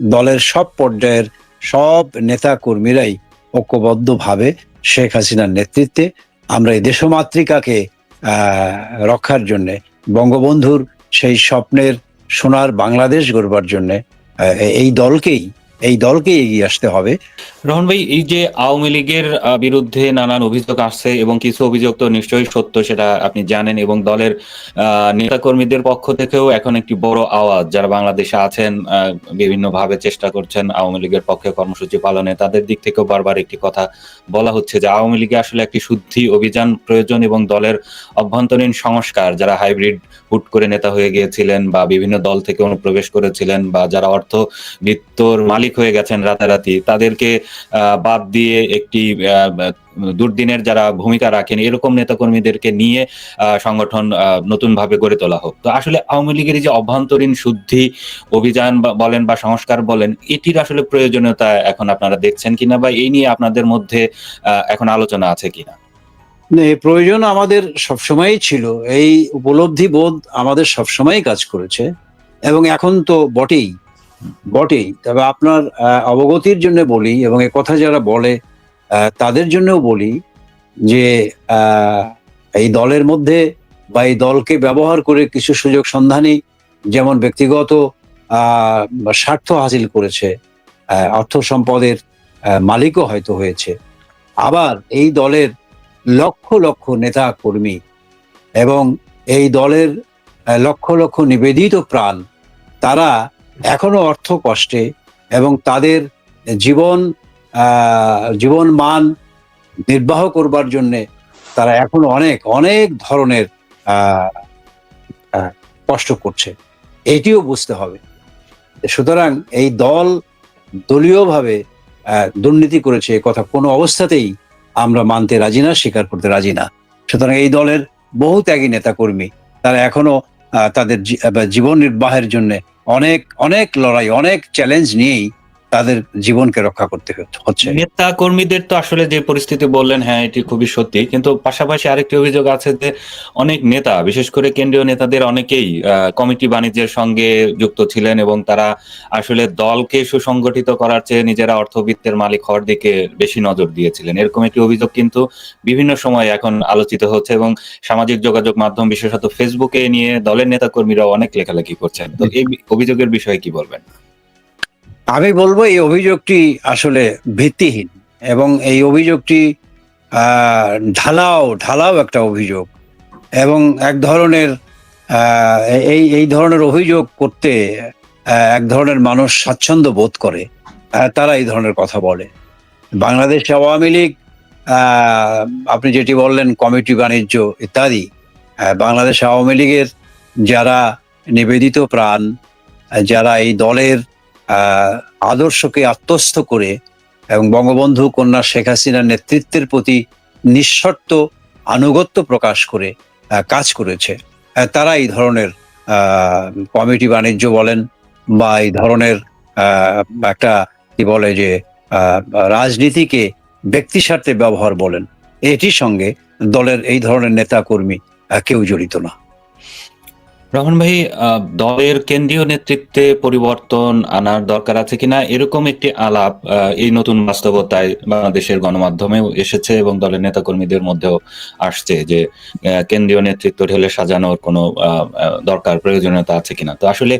দলের সব পর্যায়ের সব নেতা কর্মীরাই ঐক্যবদ্ধভাবে শেখ হাসিনার নেতৃত্বে আমরা এই দেশমাতৃকাকে রক্ষার জন্য, বঙ্গবন্ধুর সেই স্বপ্নের সোনার বাংলাদেশ গড়বার জন্যে এই দলকেই এই দলকেই এগিয়ে আসতে হবে। রহন ভাই, এই যে আওয়ামী লীগের বিরুদ্ধে নানান অভিযোগ আসছে এবং কিছু অভিযোগ তো নিশ্চয়ই সত্য, সেটা আপনি জানেন এবং দলের নেতাকর্মীদের পক্ষ থেকেও এখন একটি বড় আওয়াজ। যারা বাংলাদেশে আছেন বিভিন্ন ভাবে চেষ্টা করছেন আওয়ামী লীগের পক্ষে কর্মসূচি পালনে, তাদের দিক থেকেও বারবার একটি কথা বলা হচ্ছে যে আওয়ামী লীগে আসলে একটি শুদ্ধি অভিযান প্রয়োজন এবং দলের অভ্যন্তরীণ সংস্কার, যারা হাইব্রিড হুট করে নেতা হয়ে গিয়েছিলেন বা বিভিন্ন দল থেকে অনুপ্রবেশ করেছিলেন বা যারা অর্থ বৃত্তর মালিক হয়ে গেছেন রাতারাতি, তাদেরকে বাদ দিয়ে একটি দুর্দিনের যারা ভূমিকা রাখেন, এরকম নেতাকর্মীদেরকে নিয়ে সংগঠন নতুন ভাবে গড়ে তোলা হোক। তো আসলে আওয়ামী লীগের যে অভ্যন্তরীণ শুদ্ধি অভিযান বলেন বা সংস্কার বলেন, এটির আসলে প্রয়োজনীয়তা এখন আপনারা দেখছেন কিনা বা এই নিয়ে আপনাদের মধ্যে এখন আলোচনা আছে কিনা? প্রয়োজন আমাদের সবসময়ই ছিল। এই উপলব্ধি বোধ আমাদের সবসময়ই কাজ করেছে। এবং এখন তো বটেই। বটেই। তবে আপনার অবগতির জন্য বলি এবং এ কথা যারা বলে তাদের জন্যও বলি যে এই দলের মধ্যে বা এই দলকে ব্যবহার করে কিছু সুযোগ সন্ধানী যেমন ব্যক্তিগত স্বার্থ হাসিল করেছে অর্থ সম্পদের মালিকও হয়তো হয়েছে। আবার এই দলের লক্ষ লক্ষ নেতা কর্মী এবং এই দলের লক্ষ লক্ষ নিবেদিত প্রাণ, তারা এখনও অর্থ কষ্টে এবং তাদের জীবন জীবন মান নির্বাহ করবার জন্য তারা এখনও অনেক অনেক ধরনের কষ্ট করছে। এটিও বুঝতে হবে। সুতরাং এই দল দলীয়ভাবে দুর্নীতি করেছে কথা কোনো অবস্থাতেই আমরা মানতে রাজি না, স্বীকার করতে রাজি না। সুতরাং এই দলের বহু ত্যাগী নেতা কর্মী তারা এখনও তাদের জীবন নির্বাহের জন্য অনেক অনেক লড়াই অনেক চ্যালেঞ্জ নিয়েই তাদের জীবনকে রক্ষা করতে হচ্ছে- নেতা কর্মীদের তো আসলে যে পরিস্থিতি বললেন হ্যাঁ এটি খুবই সত্যি। কিন্তু পাশাপাশি আরেকটি অভিযোগ আছে যে অনেক নেতা, বিশেষ করে কেন্দ্রীয় নেতাদের অনেকেই কমিটি বাণিজ্যের সঙ্গে যুক্ত ছিলেন এবং তারা আসলে দলকে সুসংগঠিত করার চেয়ে নিজেরা অর্থবিত্তের মালিক হওয়ার দিকে বেশি নজর দিয়েছিলেন। এরকম একটি অভিযোগ কিন্তু বিভিন্ন সময় এখন আলোচিত হচ্ছে এবং সামাজিক যোগাযোগ মাধ্যম, বিশেষত ফেসবুকে নিয়ে দলের নেতাকর্মীরা অনেক লেখালেখি করছেন। তো এই অভিযোগের বিষয়ে কি বলবেন? আমি বলব এই অভিযোগটি আসলে ভিত্তিহীন এবং এই অভিযোগটি ঢালাও ঢালাও একটা অভিযোগ এবং এক ধরনের এই এই ধরনের অভিযোগ করতে এক ধরনের মানুষ স্বাচ্ছন্দ্য বোধ করে তারা এই ধরনের কথা বলে। বাংলাদেশ আওয়ামী লীগ আপনি যেটি বললেন, কমিটি বাণিজ্য ইত্যাদি বাংলাদেশ আওয়ামী লীগের যারা নিবেদিত প্রাণ, যারা এই দলের আদর্শকে আত্মস্থ করে এবং বঙ্গবন্ধু কন্যা শেখ হাসিনার নেতৃত্বের প্রতি নিঃশর্ত আনুগত্য প্রকাশ করে কাজ করেছে। তারা এই ধরনের কমিটি বাণিজ্য বলেন বা এই ধরনের একটা কি বলে যে রাজনীতিকে ব্যক্তি স্বার্থে ব্যবহার বলেন। এটির সঙ্গে দলের এই ধরনের নেতা কর্মী কেউ জড়িত না। রহমান ভাই দলের কেন্দ্রীয় নেতৃত্বে পরিবর্তন আনার দরকার আছে কিনা? এরকম একটি আলাপ এই নতুন বাস্তবতায় বাংলাদেশের গণমাধ্যমেও এসেছে এবং দলের নেতাকর্মীদের মধ্যেও আসছে যে কেন্দ্রীয় নেতৃত্ব ঢেলে সাজানোর কোনো দরকার, প্রয়োজনীয়তা আছে কিনা? তো আসলে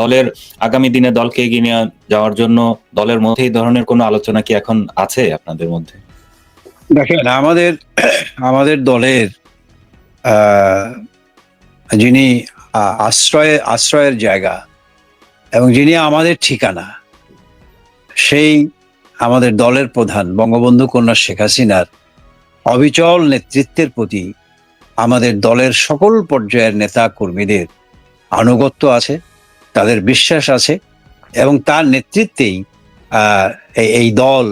দলের আগামী দিনে দলকে এগিয়ে নিয়ে যাওয়ার জন্য দলের মধ্যে এই ধরনের কোনো আলোচনা কি এখন আছে আপনাদের মধ্যে? দেখেন, আমাদের আমাদের দলের যিনি আশ্রয়ে, আশ্রয়ের জায়গা এবং যিনি আমাদের ঠিকানা, সেই আমাদের দলের প্রধান বঙ্গবন্ধু কন্যা শেখ হাসিনার অবিচল নেতৃত্বের প্রতি আমাদের দলের সকল পর্যায়ের নেতা কর্মীদের আনুগত্য আছে, তাদের বিশ্বাস আছে এবং তার নেতৃত্বেই এই দল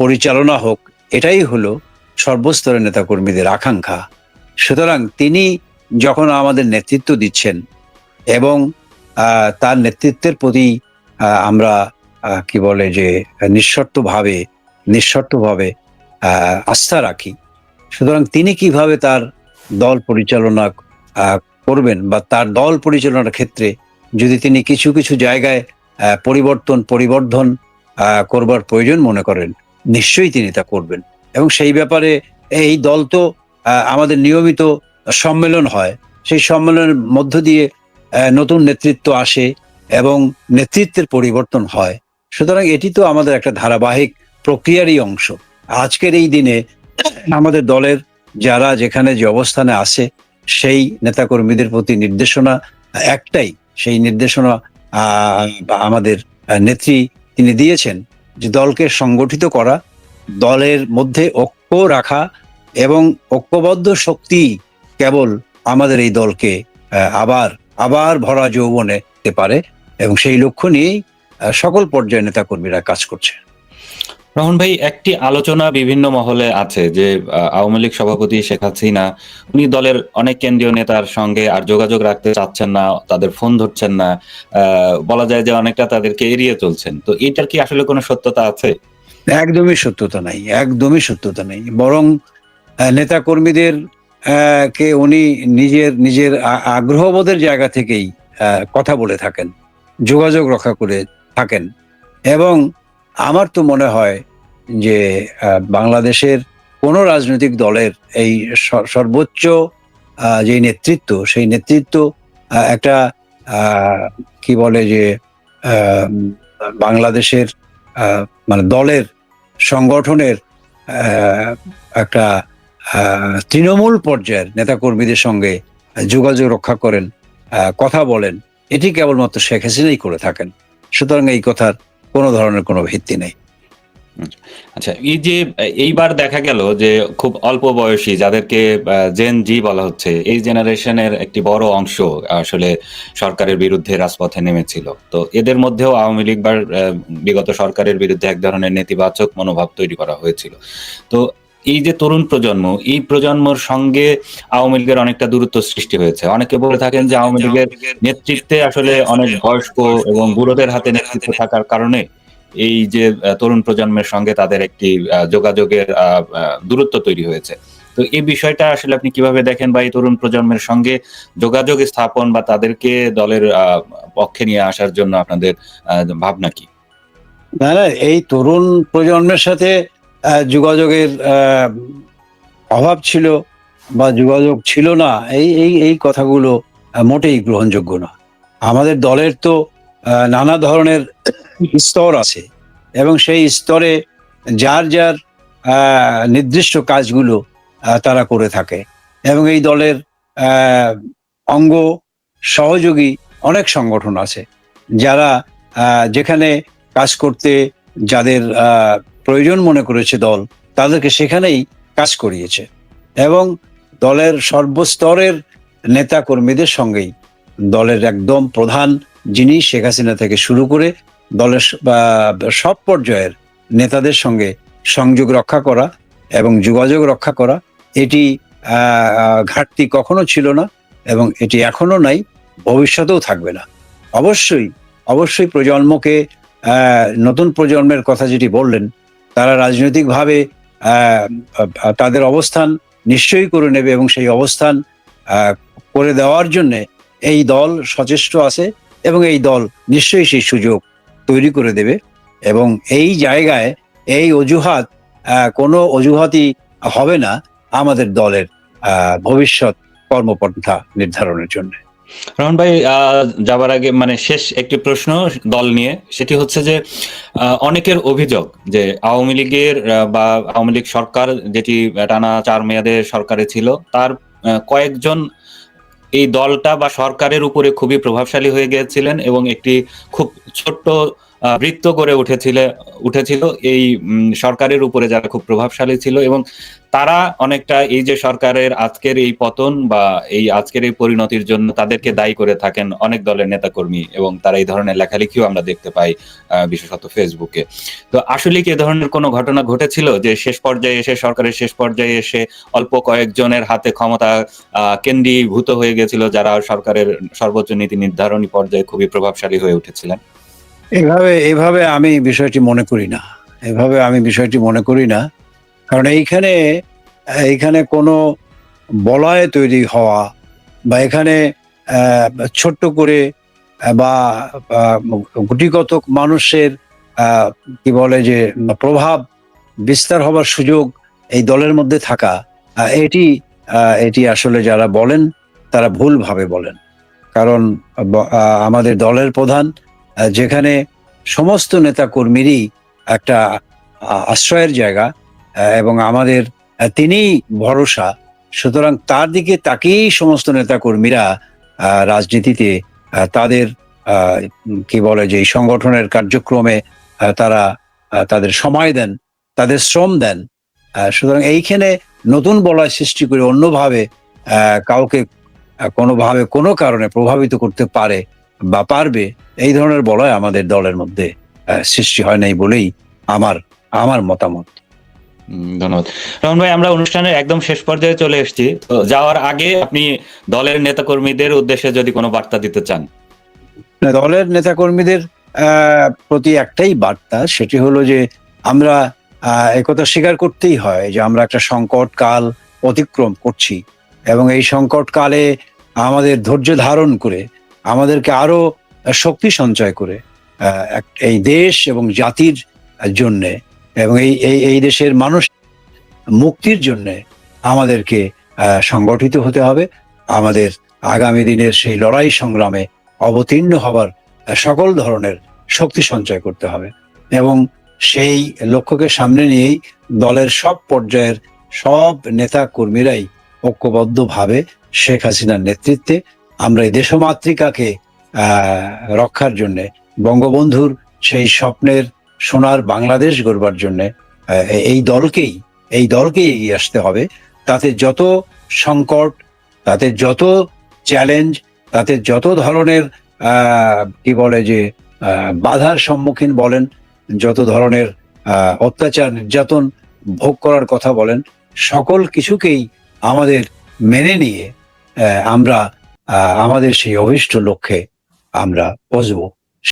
পরিচালনা হোক, এটাই হলো সর্বস্তরের নেতাকর্মীদের আকাঙ্ক্ষা। সুতরাং তিনি যখন আমাদের নেতৃত্ব দিচ্ছেন এবং তার নেতৃত্বের প্রতি আমরা কি বলে যে, নিঃশর্তভাবে নিঃশর্তভাবে আস্থা রাখি। সুতরাং তিনি কীভাবে তার দল পরিচালনা করবেন বা তার দল পরিচালনার ক্ষেত্রে যদি তিনি কিছু কিছু জায়গায় পরিবর্তন, পরিবর্ধন করবার প্রয়োজন মনে করেন, নিশ্চয়ই তিনি তা করবেন। এবং সেই ব্যাপারে এই দল তো আমাদের নিয়মিত সম্মেলন হয়। সেই সম্মেলনের মধ্য দিয়ে নতুন নেতৃত্ব আসে এবং নেতৃত্বের পরিবর্তন হয়। সুতরাং এটি তো আমাদের একটা ধারাবাহিক প্রক্রিয়ারই অংশ। আজকের এই দিনে আমাদের দলের যারা যেখানে যে অবস্থানে আছে, সেই নেতাকর্মীদের প্রতি নির্দেশনা একটাই। সেই নির্দেশনা আমাদের নেত্রী তিনি দিয়েছেন যে দলকে সংগঠিত করা, দলের মধ্যে ঐক্য রাখা এবং ঐক্যবদ্ধ শক্তি কেবল আমাদের এই দলকে আবার আবার ভরা যৌবনে দিতে পারে এবং সেই লক্ষ্য নিয়েই সকল পর্যায়ে নেতাকর্মীরা কাজ করছে। রহমান ভাই একটি আলোচনা বিভিন্ন মহলে আছে যে আওয়ামী লীগ সভাপতি শেখ হাসিনা উনি দলের অনেক কেন্দ্রীয় নেতার সঙ্গে আর যোগাযোগ রাখতে চাচ্ছেন না তাদের ফোন ধরছেন না বলা যায় যে অনেকটা তাদেরকে এড়িয়ে চলছেন। তো এটার কি আসলে কোনো সত্যতা আছে? একদমই সত্যতা নাই একদমই সত্যতা নেই। বরং আহ, নেতাকর্মীদের আহ, কে উনি নিজের নিজের আগ্রহবোধের জায়গা থেকেই কথা বলে থাকেন, যোগাযোগ রক্ষা করে থাকেন। এবং আমার তো মনে হয় যে বাংলাদেশের কোনো রাজনৈতিক দলের এই সর্বোচ্চ যে নেতৃত্ব, সেই নেতৃত্ব একটা কি বলে যে বাংলাদেশের মানে দলের সংগঠনের একটা তৃণমূল পর্যায়ের নেতাকর্মীদের সঙ্গে যোগাযোগ রক্ষা করেন কথা বলেন। এটি কেবলমাত্র শেখ হাসিনাই করে থাকেন। সুতরাং এই কথার কোনো ধরনের কোনো ভিত্তি নেই। আচ্ছা এই যে, এইবার দেখা গেল যে খুব অল্প বয়সী যাদেরকে জেন জি বলা হচ্ছে, এই জেনারেশনের একটি বড় অংশ আসলে সরকারের বিরুদ্ধে রাজপথে নেমেছিল। তো এদের মধ্যেও আওয়ামী লীগ বিগত সরকারের বিরুদ্ধে এক ধরনের নেতিবাচক মনোভাব তৈরি করা হয়েছিল। তো এই যে তরুণ প্রজন্ম, এই প্রজন্মর সঙ্গে আওয়ামী লীগের অনেকটা দূরত্ব সৃষ্টি হয়েছে। অনেকে বলে থাকেন যে আওয়ামী লীগের নেতৃত্বে আসলে অনেক বয়স্ক এবং বুড়োদের হাতে নেতৃত্ব থাকার কারণে এই যে তরুণ প্রজন্মের সঙ্গে তাদের একটি যোগাযোগের দূরত্ব তৈরি হয়েছে। তো এই বিষয়টা আসলে আপনি কীভাবে দেখেন বা এই তরুণ প্রজন্মের সঙ্গে যোগাযোগ স্থাপন বা তাদেরকে দলের পক্ষে নিয়ে আসার জন্য আপনাদের ভাবনা কি? না না, এই তরুণ প্রজন্মের সাথে যোগাযোগের অভাব ছিল বা যোগাযোগ ছিল না, এই এই এই কথাগুলো মোটেই গ্রহণযোগ্য না। আমাদের দলের তো নানা ধরনের স্তর আছে এবং সেই স্তরে যার যার নির্দিষ্ট কাজগুলো তারা করে থাকে এবং এই দলের অঙ্গ সহযোগী অনেক সংগঠন আছে যারা যেখানে কাজ করতে যাদের প্রয়োজন মনে করেছে দল, তাদেরকে সেখানেই কাজ করিয়েছে এবং দলের সর্বস্তরের নেতা কর্মীদের সঙ্গেই দলের একদম প্রধান যিনি শেখ হাসিনা থেকে শুরু করে দলের সব পর্যায়ের নেতাদের সঙ্গে সংযোগ রক্ষা করা এবং যোগাযোগ রক্ষা করা, এটি ঘাটতি কখনো ছিল না এবং এটি এখনও নাই, ভবিষ্যতেও থাকবে না। অবশ্যই অবশ্যই প্রজন্মকে নতুন প্রজন্মের কথা যেটি বললেন তারা রাজনৈতিকভাবে তাদের অবস্থান নিশ্চয়ই করে নেবে এবং সেই অবস্থান করে দেওয়ার জন্য এই দল সচেষ্ট আছে এবং এই দল নিশ্চয়ই সেই সুযোগ তৈরি করে দেবে এবং এই জায়গায় এই অজুহাত কোনো অজুহাতই হবে না আমাদের দলের ভবিষ্যৎ কর্মপন্থা নির্ধারণের জন্য। রহমান ভাই যাবার আগে মানে শেষ একটি প্রশ্ন দল নিয়ে। সেটি হচ্ছে যে অনেকের অভিযোগ যে আওয়ামী লীগের বা আওয়ামী লীগ সরকার যেটি টানা চার মেয়াদে সরকারে ছিল, তার কয়েকজন এই দলটা বা সরকারের উপরে খুবই প্রভাবশালী হয়ে গিয়েছিলেন এবং একটি খুব ছোট্ট বৃত্ত গড়ে উঠেছিল উঠেছিল। এই সরকারের উপরে যারা খুব প্রভাবশালী ছিল এবং তারা অনেকটা এই যে সরকারের আজকের এই পতন বা এই আজকের এই পরিণতির জন্য তাদেরকে দায়ী করে থাকেন অনেক দলের নেতাকর্মী এবং তারা এই ধরনের লেখালেখিও আমরা দেখতে পাই বিশেষত ফেসবুকে। তো আসলে কি এ ধরনের কোনো ঘটনা ঘটেছিল যে শেষ পর্যায়ে এসে, সরকারের শেষ পর্যায়ে এসে অল্প কয়েকজনের হাতে ক্ষমতা কেন্দ্রীভূত হয়ে গেছিল যারা সরকারের সর্বোচ্চ নীতি নির্ধারণী পর্যায়ে খুবই প্রভাবশালী হয়ে উঠেছিলেন? এভাবে এভাবে আমি বিষয়টি মনে করি না। এভাবে আমি বিষয়টি মনে করি না। কারণ এইখানে এইখানে কোনো বলয় তৈরি হওয়া বা এখানে ছোট্ট করে, বা গুটিকতক মানুষের কি বলে যে, প্রভাব বিস্তার হবার সুযোগ এই দলের মধ্যে থাকা এটি এটি আসলে যারা বলেন, তারা ভুলভাবে বলেন। কারণ আমাদের দলের প্রধান যেখানে সমস্ত নেতা কর্মীরই একটা আশ্রয়ের জায়গা এবং আমাদের তিনিই ভরসা। সুতরাং তার দিকে তাকেই সমস্ত নেতা কর্মীরা রাজনীতিতে তাদের কি বলে যে সংগঠনের কার্যক্রমে তারা তাদের সময় দেন, তাদের শ্রম দেন। সুতরাং এইখানে নতুন বলয় সৃষ্টি করে অন্যভাবে কাউকে কোনোভাবে কোনো কারণে প্রভাবিত করতে পারে বা পারবে এই ধরনের বলয় আমাদের দলের মধ্যে সৃষ্টি হয় নাই বলেই আমার আমার মতামত। ধন্যবাদ। রমন ভাই আমরা অনুষ্ঠানের একদম শেষ পর্যায়ে চলে এসেছি। যাওয়ার আগে আপনি দলের নেতাকর্মীদের উদ্দেশ্যে যদি কোনো বার্তা দিতে চান। দলের নেতাকর্মীদের প্রতি একটাই বার্তা সেটি হলো যে আমরা একথা স্বীকার করতেই হয় যে আমরা একটা সংকট কাল অতিক্রম করছি এবং এই সংকট কালে আমাদের ধৈর্য ধারণ করে আমাদেরকে আরও শক্তি সঞ্চয় করে এই দেশ এবং জাতির জন্যে এবং এই এই দেশের মানুষ মুক্তির জন্যে আমাদেরকে সংগঠিত হতে হবে। আমাদের আগামী দিনের সেই লড়াই সংগ্রামে অবতীর্ণ হবার সকল ধরনের শক্তি সঞ্চয় করতে হবে এবং সেই লক্ষ্যকে সামনে নিয়েই দলের সব পর্যায়ের সব নেতা কর্মীরাই ঐক্যবদ্ধভাবে শেখ হাসিনার নেতৃত্বে। আমরা এই দেশমাতৃকাকে রক্ষার জন্যে। বঙ্গবন্ধুর সেই স্বপ্নের সোনার বাংলাদেশ গড়বার জন্য এই দলকেই এই দলকেই এগিয়ে আসতে হবে। তাতে যত সংকট, তাতে যত চ্যালেঞ্জ তাতে যত ধরনের কি বলে যে বাধার সম্মুখীন বলেন, যত ধরনের অত্যাচার, নির্যাতন ভোগ করার কথা বলেন, সকল কিছুকেই আমাদের মেনে নিয়ে আমরা আমাদের সেই অভিষ্ট লক্ষ্যে আমরা পৌঁছবো